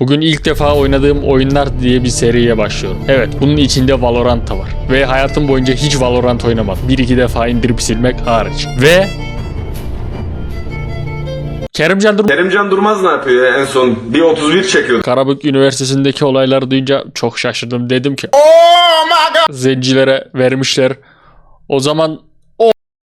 Bugün ilk defa oynadığım oyunlar diye bir seriye başlıyorum. Evet, bunun içinde Valorant da var. Ve hayatım boyunca hiç Valorant oynamadım. Bir iki defa indirip silmek hariç. Ve... Kerimcan Durmaz Kerimcan Durmaz ne yapıyor ya en son? Bir 31 çekiyordu. Karabük Üniversitesi'ndeki olayları duyunca çok şaşırdım. Dedim ki zencilere vermişler. O zaman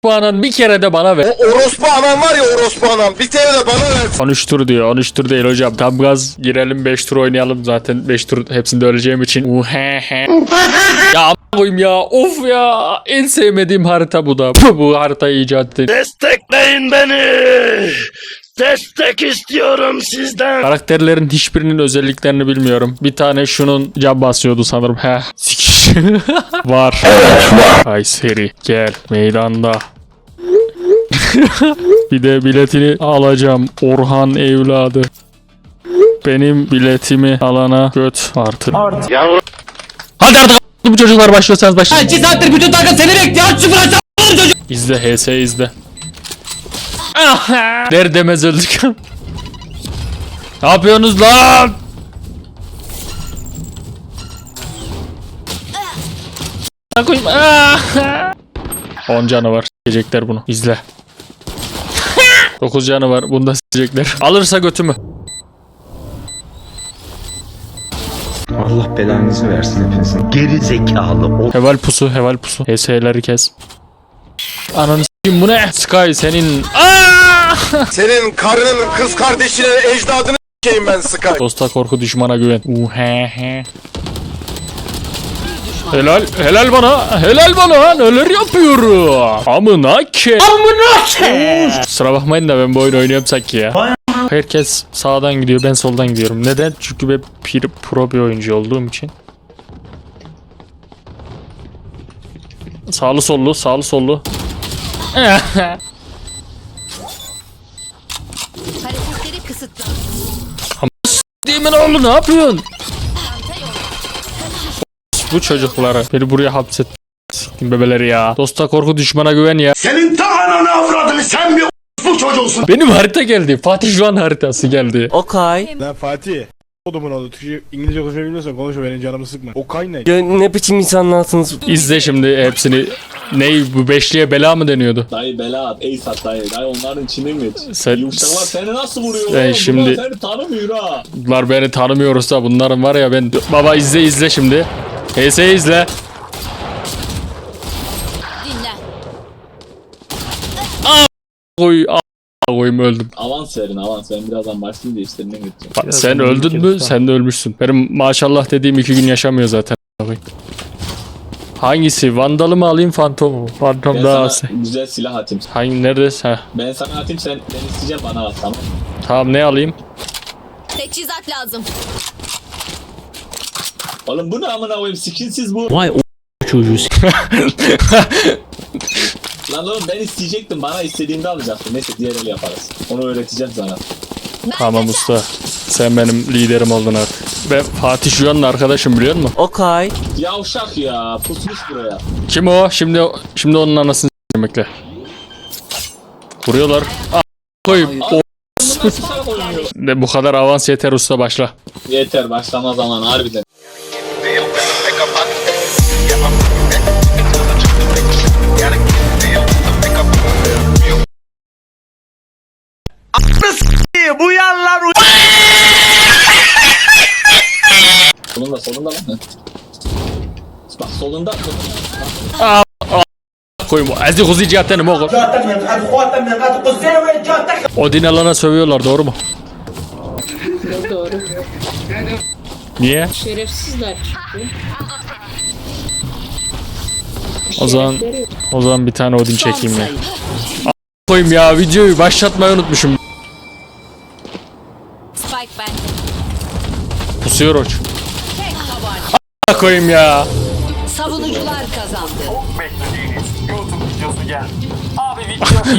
o puanın bir kere de bana ver. Orospu anam var ya orospu anam. Bir tane de bana ver. 13 tur diyor. 13 tur değil hocam. Tam gaz girelim 5 tur oynayalım. Zaten 5 tur hepsinde öleceğim için. Uhehe. ya a**ına koyayım ya. Of ya. En sevmediğim harita bu da. bu haritayı icat ettim. Destekleyin beni. Destek istiyorum sizden. Karakterlerin hiçbirinin özelliklerini bilmiyorum. Bir tane şunun cam basıyordu sanırım. Heh. Var. Ay seri. Gel. Meydanda. bir de biletini alacağım. Orhan evladı. Benim biletimi alana göt artır. Yavrum. Hadi artık bu çocuklar başlıyorsanız başlayın. 2 saattir bütün takım seni bekliyor. Aç şu fıraşı çocuk. İzle HS izle. Der demez öldük. ne yapıyorsunuz lan? Ne koyayım? Ah! 10 canı var. Yiyecekler bunu. İzle. 9 canı var. Bunu da s**ecekler. Alırsa götümü. Allah belanızı versin hepinizin. Geri zekalı o. Heval pusu, heval pusu. HS'leri kes. Ananı s**eyim bu ne? Sky senin... Aa! Senin karının kız kardeşine ecdadını s**eyim ben Sky. Dosta korku düşmana güven. Uhehe. Helal, helal bana, helal bana. Neler yapıyorum? Amına ke. Amına ke. Sıra bakmayın da ben bu oyunu oynuyorum sanki ya. Herkes sağdan gidiyor, ben soldan gidiyorum. Neden? Çünkü ben pir, pro bir oyuncu olduğum için. Sağlı sollu, sağlı sollu. Hareketleri kısıtlı. Demin oğlu ne yapıyorsun? Bu çocukları beni buraya hapset. Siktim bebeleri ya. Dosta korku düşmana güven ya. Senin ta ananı avradını sen bir bu çocuğusun. Benim harita geldi. Fatih Juan haritası geldi. Okay. Lan Fatih. Odumun oldu. Türkçe, İngilizce konuşabiliyorsan konuş benim canımı sıkma. O kay ne? Ya ne biçim insanlarsınız? İzle şimdi hepsini. Ney bu beşliğe bela mı deniyordu? Dayı bela at, ace at dayı. Dayı onların içine mi? Sen- Yumuşaklar seni nasıl vuruyor? Sen oğlum? şimdi- Bunlar seni tanımıyor ha. Bunlar beni tanımıyorsa bunların var ya ben... Baba izle izle şimdi. HS izle. Dinlen. Koy a- koyayım öldüm. Avans verin avans. Ben birazdan başlayınca işlerinden geçeceğim. Bak, sen öldün mü? Sen de ölmüşsün. Benim maşallah dediğim iki gün yaşamıyor zaten. Hangisi? Vandalı mı alayım fantom mu? Fantom Ben daha sana az. güzel silah atayım. Hangi neredesin? Heh. Ben sana atayım sen ben isteyeceğim bana at tamam? Tamam ne alayım? Teçhizat lazım. Oğlum bu ne amına koyayım skinsiz bu. Vay o çocuğu. Lan oğlum ben isteyecektim bana istediğimde alacaktım. Neyse diğer el yaparız. Onu öğreteceğim sana. Tamam usta. Sen benim liderim oldun artık. Ben Fatih Juan'ın arkadaşım biliyor musun? Okay. Yavşak ya pusmuş buraya. Kim o? Şimdi şimdi onun anasını s**mekle. Vuruyorlar. A- koyayım. O- Bu nasıl şarap Ne, bu kadar avans yeter usta başla. Yeter başlama zamanı harbiden. Bu yanlar Solunda solunda lan. Bak solunda. solunda. Koyayım. Ezdi kuzi cihattenim oğlum. Odin alana sövüyorlar doğru mu? Doğru. Niye? Şerefsizler çıktı. O zaman o zaman bir tane Odin çekeyim ya. Koyayım ya videoyu başlatmayı unutmuşum. Spike bende. Pusuyor oç. A- koyayım ya. Savunucular kazandı.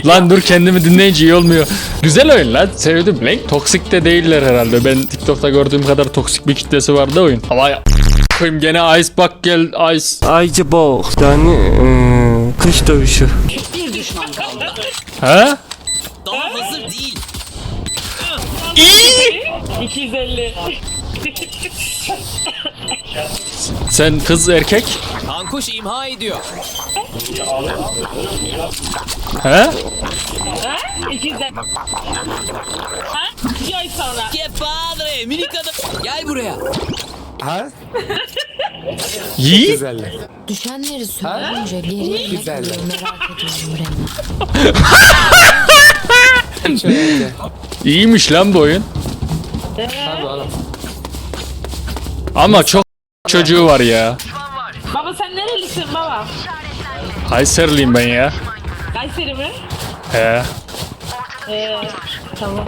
Lan dur kendimi dinleyince iyi olmuyor. Güzel oyun lan. Sevdim. Blank toksik de değiller herhalde. Ben TikTok'ta gördüğüm kadar toksik bir kitlesi vardı oyun. Ama ya- koyayım gene Ice bak gel Ice. Ayrıca bol. Yani eee, kış dövüşü. Bir düşman kaldı. Ha? Daha hazır değil. 250. Sen kız erkek? Kankuş imha ediyor. He? İkizler. Ha? İki ay sonra. Que padre minik adam. Gel buraya. Yi? Düşenleri söndürünce geriye ne kalıyor merak ediyorum. İyiymiş lan bu oyun. Ama çok çocuğu var ya. Baba sen nerelisin baba? Kayserliyim ben ya. Kayseri mi? He. Ee, tamam.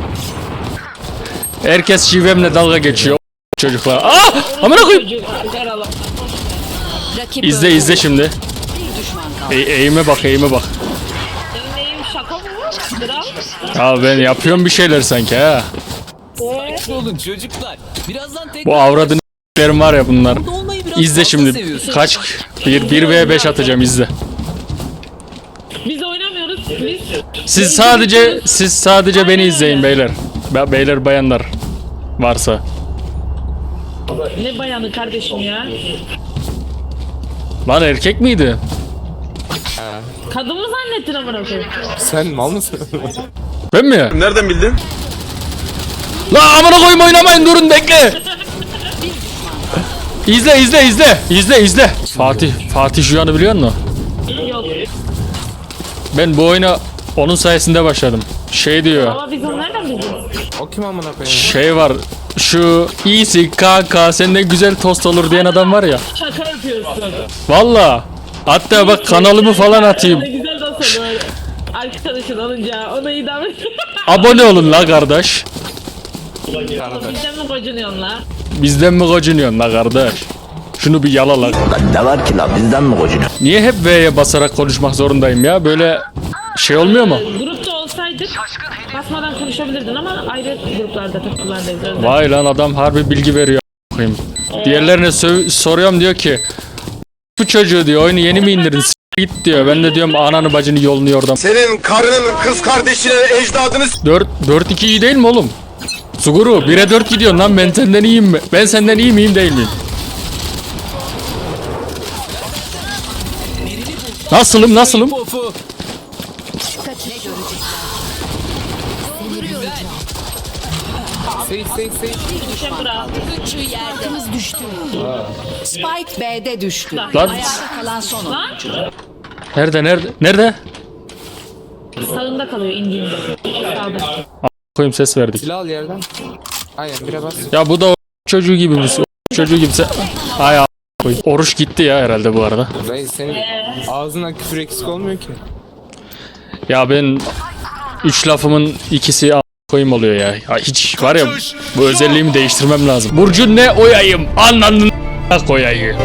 Herkes şivemle dalga geçiyor. Çocuklar. Ah! Amına koyayım. Rakip İzle öldü. izle şimdi. E eğime bak eğime bak. Senin şaka mı? Ya ben yapıyorum bir şeyler sanki ha. Olun çocuklar. Birazdan tek Bu avradın var ya bunlar. Biraz İzle fazla şimdi. seviyorsun. Kaç? 1 1 v 5 atacağım izle. Biz oynamıyoruz. Biz Siz sadece siz sadece beni izleyin beyler. Be- Beyler bayanlar varsa. ne bayanı kardeşim ya? Lan erkek miydi? Kadın mı zannettin amına koyayım? Sen mal mısın? Ben mi? Nereden bildin? La amına koyayım oynamayın durun bekle. İzle izle izle. İzle izle. Fatih Fatih şu anı biliyor musun? Yok. Ben bu oyuna onun sayesinde başladım. Şey diyor. Baba biz nereden bildik? o kim amına koyayım? Şey var. Şu iyisi kanka senden güzel tost olur diyen adam var ya. Şaka yapıyorsun. Valla. Hatta bak kanalımı falan atayım. Ne güzel sana böyle. Arkadaşın olunca ona idam et. Abone olun la kardeş. Bizden mi kocunuyorsun la? Bizden mi gocunuyorsun la kardeş? Şunu bir yala la. Ne var ki la bizden mi kocun? Niye hep V'ye basarak konuşmak zorundayım ya? Böyle şey olmuyor mu? Grupta olsaydık basmadan konuşabilirdin ama ayrı gruplarda takılardayız. özel. Vay lan adam harbi bilgi veriyor. a**ayım. Diğerlerine sö- soruyorum diyor ki bu çocuğu diyor oyunu yeni mi indirdin S- git diyor. Ben de diyorum ananı bacını yolunu oradan. Senin karının kız kardeşine ecdadını 4 4 2 iyi değil mi oğlum? Suguru 1'e 4 gidiyorsun lan ben senden iyiyim mi? Ben senden iyi miyim değil miyim? Nasılım nasılım? Üçü yerde. düştü. Spike B'de düştü. Lan. Ayakta kalan son oyuncu. Nerede nerede? Nerede? Sağında kalıyor indiğinde. Sağda. Koyayım ses verdik. Silah al yerden. Aynen bire bas. Ya bu da o çocuğu gibi mi? O çocuğu gibi se- Ay a- koy. Oruç gitti ya herhalde bu arada. Dayı senin ağzından küfür eksik olmuyor ki. Ya ben üç lafımın ikisi a- koyayım oluyor ya. ya. Hiç var ya bu özelliğimi değiştirmem lazım. Burcu ne oyayım? Anladın a- koyayım.